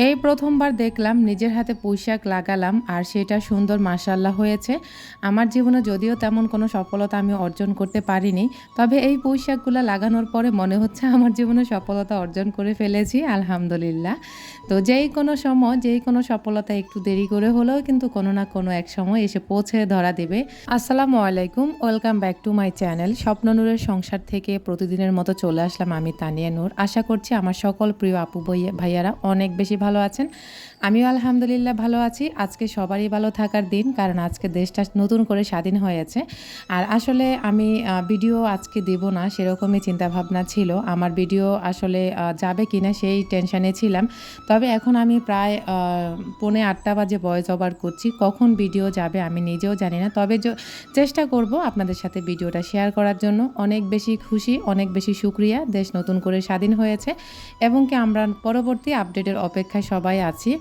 এই প্রথমবার দেখলাম, নিজের হাতে পুঁইশাক লাগালাম আর সেটা সুন্দর মাসাল্লাহ হয়েছে। আমার জীবনে যদিও তেমন কোনো সফলতা আমি অর্জন করতে পারিনি, তবে এই পুঁইশাকগুলো লাগানোর পরে মনে হচ্ছে আমার জীবনে সফলতা অর্জন করে ফেলেছি, আলহামদুলিল্লাহ। তো যেই কোনো সময়, যেই কোনো সফলতা একটু দেরি করে হলেও কিন্তু কোনো না কোনো এক সময় এসে পৌঁছে ধরা দেবে। আসসালামু আলাইকুম, welcome back to my channel. স্বপ্ন নূরের সংসার থেকে প্রতিদিনের মতো চলে আসলাম আমি তানিয়া নূর। আশা করছি আমার সকল প্রিয় আপু ভাইয়ারা অনেক বেশি ভালো আছেন? আমিও আলহামদুলিল্লাহ ভালো আছি। আজকে সবারই ভালো থাকার দিন, কারণ আজকে দেশটা নতুন করে স্বাধীন হয়েছে আর আসলে আমি ভিডিও আজকে দেব না, সেরকমই চিন্তাভাবনা ছিল। আমার ভিডিও আসলে যাবে কিনা সেই টেনশানে ছিলাম। তবে এখন আমি প্রায় পৌনে আটটা বাজে ভয়েস ওভার করছি। কখন ভিডিও যাবে আমি নিজেও জানি না। তবে চেষ্টা করব আপনাদের সাথে ভিডিওটা শেয়ার করার জন্য। অনেক বেশি খুশি, অনেক বেশি সুক্রিয়া দেশ নতুন করে স্বাধীন হয়েছে। এবং কি আমরা পরবর্তী আপডেটের অপেক্ষায় সবাই আছি।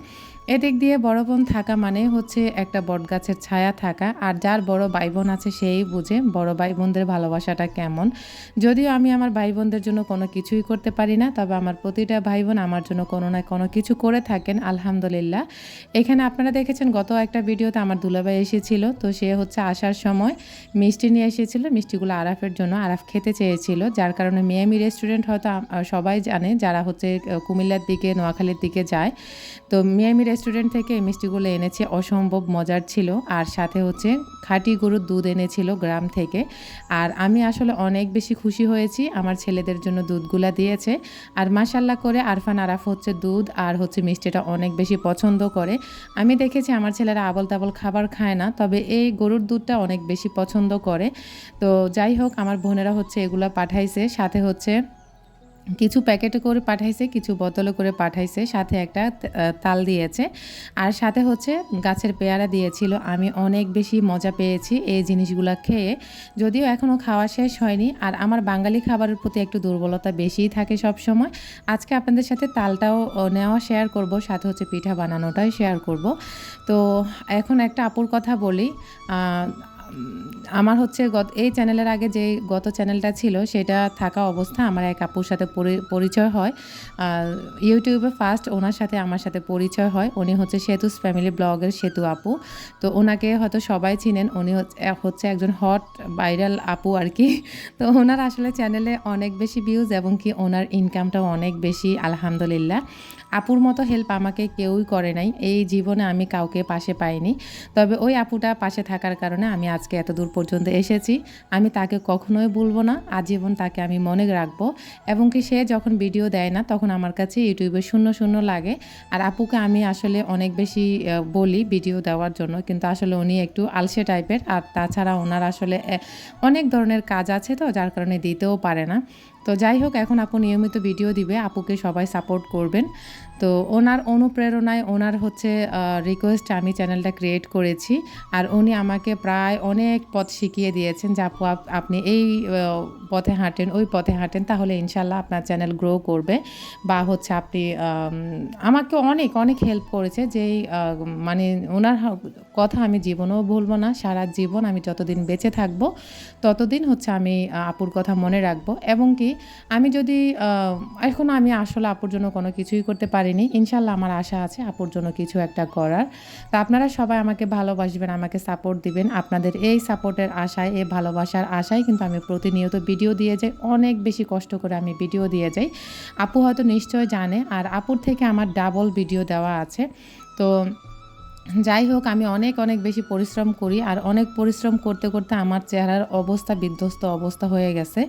এদিক দিয়ে বড় বোন থাকা মানে হচ্ছে একটা বটগাছের ছায়া থাকা, আর যার বড় ভাই বোন আছে সেই বুঝে বড় ভাই বোনদের ভালোবাসাটা কেমন। যদিও আমি আমার ভাই বোনদের জন্য কোনো কিছুই করতে পারি না, তবে আমার প্রতিটা ভাই বোন আমার জন্য কোনো না কোনো কিছু করে থাকেন, আলহামদুলিল্লাহ। এখানে আপনারা দেখেছেন গত একটা ভিডিওতে আমার দুলাভাই এসেছিল, তো সে হচ্ছে আসার সময় মিষ্টি নিয়ে এসেছিল, মিষ্টিগুলো আরাফের জন্য আরাফ খেতে চেয়েছিল, যার কারণে মিয়ামি রেস্টুরেন্ট হয়তো সবাই জানে যারা হচ্ছে কুমিল্লার দিকে, নোয়াখালীর দিকে যায়। তো মিয়ামি রেস্টুরেন্ট থেকে এই মিষ্টিগুলো এনেছে, অসম্ভব মজার ছিল। আর সাথে হচ্ছে খাঁটি গরুর দুধ এনেছিল গ্রাম থেকে। আর আমি আসলে অনেক বেশি খুশি হয়েছি, আমার ছেলেদের জন্য দুধগুলা দিয়েছে। আর মাসাল্লাহ করে আরফান আরাফ হচ্ছে দুধ আর হচ্ছে মিষ্টিটা অনেক বেশি পছন্দ করে। আমি দেখেছি আমার ছেলেরা আবল তাবল খাবার খায় না, তবে এই গরুর দুধটা অনেক বেশি পছন্দ করে। তো যাই হোক, আমার বোনেরা হচ্ছে এগুলো পাঠাইছে। সাথে হচ্ছে কিছু প্যাকেটে করে পাঠাইছে, কিছু বোতলে করে পাঠাইছে, সাথে একটা তাল দিয়েছে। আর সাথে হচ্ছে গাছের পেয়ারা দিয়েছিল। আমি অনেক বেশি মজা পেয়েছি এই জিনিসগুলো খেয়ে। যদিও এখনও খাওয়া শেষ হয়নি। আর আমার বাঙালি খাবারের প্রতি একটু দুর্বলতা বেশিই থাকে সব সময় আজকে আপনাদের সাথে তালটাও নেওয়া শেয়ার করব, সাথে হচ্ছে পিঠা বানানোটাই শেয়ার করব। তো এখন একটা আপুর কথা বলি। আমার হচ্ছে গত, এই চ্যানেলের আগে যে গত চ্যানেলটা ছিল, সেটা থাকা অবস্থা আমার এক আপুর সাথে পরি- পরিচয় হয়। ইউটিউবে ফার্স্ট ওনার সাথে আমার সাথে পরিচয় হয়। উনি হচ্ছে সেতুস ফ্যামিলি ব্লগের সেতু আপু। তো ওনাকে হয়তো সবাই চিনেন। উনি হচ্ছে একজন হট ভাইরাল আপু আর কি। তো ওনার আসলে চ্যানেলে অনেক বেশি ভিউজ এবং কি ওনার ইনকামটাও অনেক বেশি, আলহামদুলিল্লাহ। আপুর মতো হেল্প আমাকে কেউই করে নাই। এই জীবনে আমি কাউকে পাশে পাইনি। তবে ওই আপুটা পাশে থাকার কারণে আমি আজকে এত দূর পর্যন্ত এসেছি। আমি তাকে কখনোই বলব না। আজীবন তাকে আমি মনে রাখব। এবং কি সে যখন ভিডিও দেয় না, তখন আমার কাছে ইউটিউবে শূন্য শূন্য লাগে। আর আপুকে আমি আসলে অনেক বেশি বলি ভিডিও দেওয়ার জন্য। কিন্তু আসলে উনি একটু আলসে টাইপের আর তাছাড়া ওনার আসলে অনেক ধরনের কাজ আছে তো, যার কারণে দিতেও পারে না। তো যাই হোক এখন আপু নিয়মিত ভিডিও দিবে আপুকে সবাই সাপোর্ট করবেন। তো ওনার অনুপ্রেরণায় ওনার হচ্ছে রিকোয়েস্ট আমি চ্যানেলটা ক্রিয়েট করেছি। আর উনি আমাকে প্রায় অনেক পথ শিখিয়ে দিয়েছেন যে, আপু, আপ- আপনি এই পথে হাঁটেন, ওই পথে হাঁটেন, তাহলে ইনশাল্লাহ আপনার চ্যানেল গ্রো করবে। বা হচ্ছে আপনি আমাকে অনেক অনেক হেল্প করেছে যেই মানে ওনার কথা আমি জীবনেও ভুলবো না, সারা জীবন আমি যতদিন বেঁচে থাকব, ততদিন হচ্ছে আমি আপুর কথা মনে রাখব। এবং কি, আমি যদি এখনও আমি আসলে আপুর জন্য কোনো কিছুই করতে পারিনি ইনশাল্লাহ আমার আশা আছে আপুর জন্য কিছু একটা করার। তা আপনারা সবাই আমাকে ভালোবাসবেন, আমাকে সাপোর্ট দিবেন। আপনাদের এই সাপোর্টের আশায়, এই ভালোবাসার আশায় কিন্তু আমি প্রতিনিয়ত ভিডিও দিয়ে যাই। অনেক বেশি কষ্ট করে আমি ভিডিও দিয়ে যাই। আপু হয়তো নিশ্চয় জানে, আর আপুর থেকে আমার ডাবল ভিডিও দেওয়া আছে। তো যাই হোক, আমি অনেক অনেক বেশি পরিশ্রম করি আর অনেক পরিশ্রম করতে করতে আমার চেহারার অবস্থা বিধ্বস্ত অবস্থা হয়ে গেছে।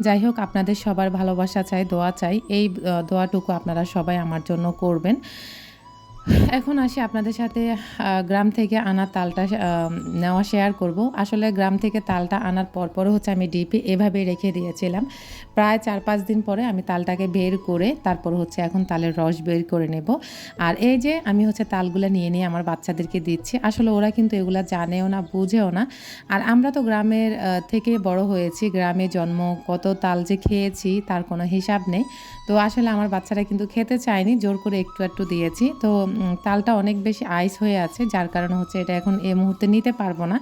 যাই হোক, আপনাদের সবার ভালোবাসা চাই, দোয়া চাই। এই দোয়াটুকু আপনারা সবাই আমার জন্য করবেন। এখন আসি আপনাদের সাথে গ্রাম থেকে আনা তালটা নেওয়া শেয়ার করব। আসলে গ্রাম থেকে তালটা আনার পরপর হচ্ছে আমি ডিপি এভাবে রেখে দিয়েছিলাম। প্রায় চার পাঁচ দিন পরে আমি তালটাকে বের করে তারপর হচ্ছে এখন তালের রস বের করে নেব। আর এই যে আমি হচ্ছে তালগুলো নিয়ে নিয়ে আমার বাচ্চাদেরকে দিচ্ছি, আসলে ওরা কিন্তু এগুলা জানেও না, বুঝেও না। আর আমরা তো গ্রামের থেকে বড় হয়েছি, গ্রামে জন্ম, কত তাল যে খেয়েছি তার কোনো হিসাব নেই। তো আসলে আমার বাচ্চারা কিন্তু খেতে চায়নি, জোর করে একটু একটু দিয়েছি। তো তালটা অনেক বেশি আইস হয়ে আছে, যার কারণে হচ্ছে এটা এখন এই মুহূর্তে নিতে পারব না।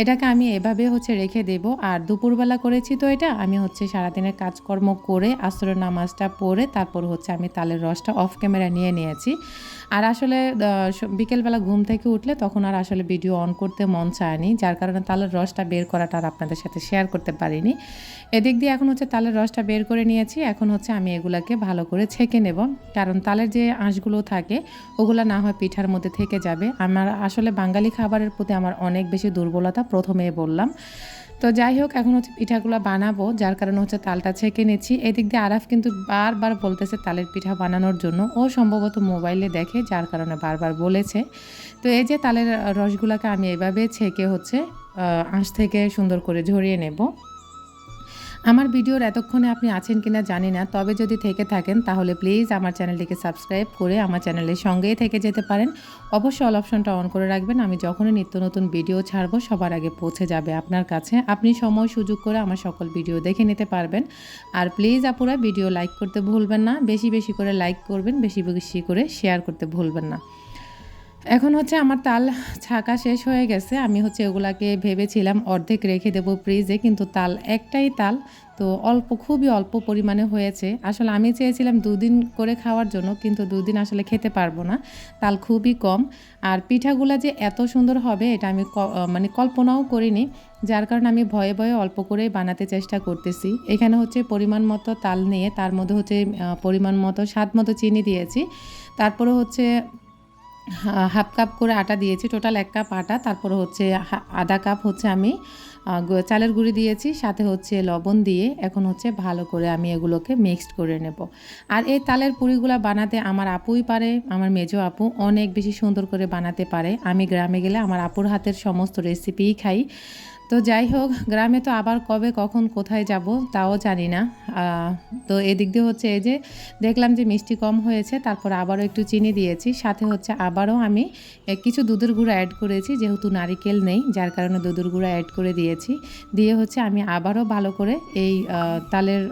এটাকে আমি এভাবে হচ্ছে রেখে দেব, আর দুপুরবেলা করেছি তো এটা, আমি হচ্ছে সারাদিনের কাজকর্ম করে আসরের নামাজটা পড়ে, তারপর হচ্ছে আমি তালের রসটা অফ ক্যামেরা নিয়ে নিয়েছি। আর আসলে বিকেলবেলা ঘুম থেকে উঠলে তখন আর আসলে ভিডিও অন করতে মন চায়নি যার কারণে তালের রসটা বের করাটা আর আপনাদের সাথে শেয়ার করতে পারিনি। এদিক দিয়ে এখন হচ্ছে তালের রসটা বের করে নিয়েছি, এখন হচ্ছে আমি এগুলাকে ভালো করে ছেঁকে নেব। কারণ তালের যে আঁশগুলো থাকে, ওগুলো না হয় পিঠার মধ্যে থেকে যাবে। আমার আসলে বাঙালি খাবারের প্রতি আমার অনেক বেশি দুর্বলতা প্রথমে বললাম। তো যাই হোক, এখন হচ্ছে পিঠাগুলো বানাবো, যার কারণে হচ্ছে তালটা ছেঁকে নিচ্ছি। এদিক দিয়ে আরাফ কিন্তু বারবার বলতেছে তালের পিঠা বানানোর জন্য। ও সম্ভবত মোবাইলে দেখে, যার কারণে বারবার বলেছে। তো এই যে তালের রসগুলাকে আমি এভাবে ছেঁকে হচ্ছে আঁশ থেকে সুন্দর করে ঝরিয়ে নেব। আমার ভিডিওর এতক্ষণে আপনি আছেন কিনা জানি না, তবে যদি থেকে থাকেন, তাহলে প্লিজ আমার চ্যানেলটিকে সাবস্ক্রাইব করে আমার চ্যানেলের সঙ্গেই থেকে যেতে পারেন। অবশ্যই অল অপশনটা অন করে রাখবেন, আমি যখনই নিত্য নতুন ভিডিও ছাড়বো, সবার আগে পৌঁছে যাবে আপনার কাছে। আপনি সময়, সুযোগ করে আমার সকল ভিডিও দেখে নিতে পারবেন। আর প্লিজ আপুরা ভিডিও লাইক করতে ভুলবেন না, বেশি বেশি করে লাইক করবেন, বেশি বেশি করে শেয়ার করতে ভুলবেন না। এখন হচ্ছে আমার তাল ছাকা শেষ হয়ে গেছে। আমি হচ্ছে ওগুলাকে ভেবেছিলাম অর্ধেক রেখে দেবো ফ্রিজে কিন্তু তাল একটাই তাল, তো অল্প, খুবই অল্প পরিমাণে হয়েছে। আসলে আমি চেয়েছিলাম দুদিন করে খাওয়ার জন্য, কিন্তু দুদিন আসলে খেতে পারব না। তাল খুবই কম। আর পিঠাগুলা যে এত সুন্দর হবে, এটা আমি মানে কল্পনাও করিনি। যার কারণে আমি ভয়ে ভয়ে অল্প করেই বানাতে চেষ্টা করতেছি। এখানে হচ্ছে পরিমাণ মতো তাল নিয়ে, তার মধ্যে হচ্ছে পরিমাণ মতো, স্বাদ মতো চিনি দিয়েছি। তারপরে হচ্ছে হাফ কাপ করে আটা দিয়েছি টোটাল এক কাপ আটা, তারপরে হচ্ছে আধা কাপ হচ্ছে আমি চালের গুঁড়ি দিয়েছি, সাথে হচ্ছে লবণ দিয়ে এখন হচ্ছে ভালো করে আমি এগুলোকে মিক্সড করে নেব। আর এই তালের পুরিগুলো বানাতে আমার আপুই পারে, আমার মেজো আপু অনেক বেশি সুন্দর করে বানাতে পারে। আমি গ্রামে গেলে আমার আপুর হাতের সমস্ত রেসিপিই খাই। তো যাই হোক, গ্রামে তো আবার কবে কখন কোথায় যাব তাও জানি না। তো এদিক দিয়ে হচ্ছে এই যে দেখলাম যে মিষ্টি কম হয়েছে, তারপর আবারও একটু চিনি দিয়েছি, সাথে হচ্ছে আবারও আমি কিছু দুধের গুঁড়ো অ্যাড করেছি, যেহেতু নারিকেল নেই, যার কারণে দুধের গুঁড়ো অ্যাড করে দিয়েছি। দিয়ে হচ্ছে আমি আবারও ভালো করে এই তালের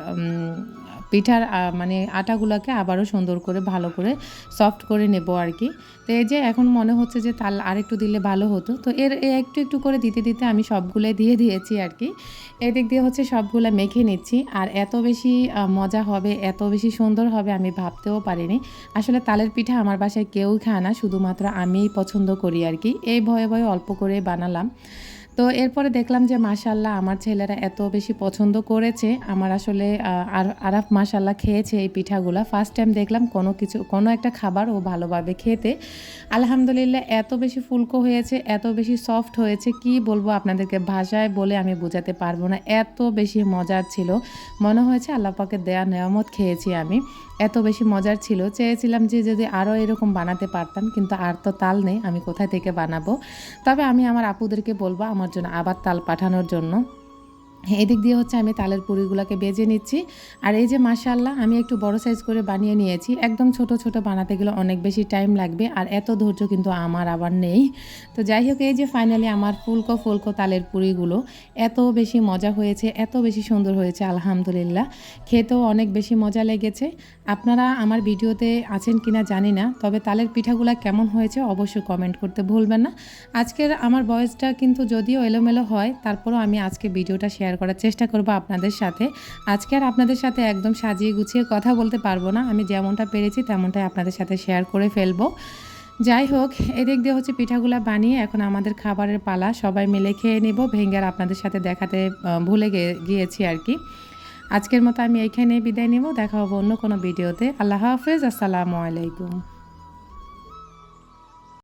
পিঠার মানে আটাগুলোকে আবারও সুন্দর করে, ভালো করে সফট করে নেব আর কি তো এই যে এখন মনে হচ্ছে যে তাল আরেকটু দিলে ভালো হতো। তো এর একটু একটু করে দিতে দিতে আমি সবগুলোই দিয়ে দিয়েছি আর কি এদিক দিয়ে হচ্ছে সবগুলো মেখে নিচ্ছি। আর এত বেশি মজা হবে, এত বেশি সুন্দর হবে আমি ভাবতেও পারিনি। আসলে তালের পিঠা আমার বাসায় কেউ খায় না, শুধুমাত্র আমিই পছন্দ করি আর কি এই ভয়ে ভয়ে অল্প করে বানালাম। তো এরপরে দেখলাম যে মাশাল্লাহ আমার ছেলেরা এত বেশি পছন্দ করেছে। আমার আসলে আরাফ মাশাল্লাহ খেয়েছে এই পিঠাগুলা। ফার্স্ট টাইম দেখলাম কোনো কিছু, কোনো একটা খাবার ও ভালোভাবে খেতে। আলহামদুলিল্লাহ এত বেশি ফুলকো হয়েছে, এত বেশি সফট হয়েছে। কি বলব আপনাদেরকে ভাষায় বলে আমি বোঝাতে পারব না। এত বেশি মজার ছিল। মনে হয়েছে আল্লাহ পাকের দেয়া নেয়ামত খেয়েছি আমি। এত বেশি মজার ছিল। চেয়েছিলাম যে যদি আরও এরকম বানাতে পারতাম, কিন্তু আর তো তাল নেই, আমি কোথায় থেকে বানাবো? তবে আমি আমার আপুদেরকে বলব, আমার জন্য আবার তাল পাঠানোর জন্য এদিক দিয়ে হচ্ছে আমি তালের পুরিগুলোকে বেজে নিচ্ছি। আর এই যে মাশাল্লাহ আমি একটু বড় সাইজ করে বানিয়ে নিয়েছি। একদম ছোট ছোট বানাতে গেলে অনেক বেশি টাইম লাগবে। আর এত ধৈর্য কিন্তু আমার আবার নেই। তো যাই হোক, এই যে ফাইনালি আমার ফুলকো ফুলকো তালের পুরিগুলো এত বেশি মজা হয়েছে, এত বেশি সুন্দর হয়েছে, আলহামদুলিল্লাহ। খেতেও অনেক বেশি মজা লেগেছে। আপনারা আমার ভিডিওতে আছেন কিনা জানি না, তবে তালের পিঠাগুলো কেমন হয়েছে অবশ্যই কমেন্ট করতে ভুলবেন না। আজকের আমার বয়সটা কিন্তু যদিও এলোমেলো হয়, তারপরও আমি আজকে ভিডিওটা শেয়ার করার চেষ্টা করব আপনাদের সাথে। আজকে আর আপনাদের সাথে একদম সাজিয়ে গুছিয়ে কথা বলতে পারব না। আমি যেমনটা পেরেছি তেমনটাই আপনাদের সাথে শেয়ার করে ফেলব। যাই হোক, এদিক দিয়ে হচ্ছে পিঠাগুলা বানিয়ে এখন আমাদের খাবারের পালা সবাই মিলে খেয়ে নিব। ভেঙ্গার আপনাদের সাথে দেখাতে ভুলে গিয়েছি আর কি। আজকের মতো আমি এইখানে বিদায় নিব। দেখা হবে অন্য কোনো ভিডিওতে। আল্লাহ হাফেজ। আসসালামু আলাইকুম।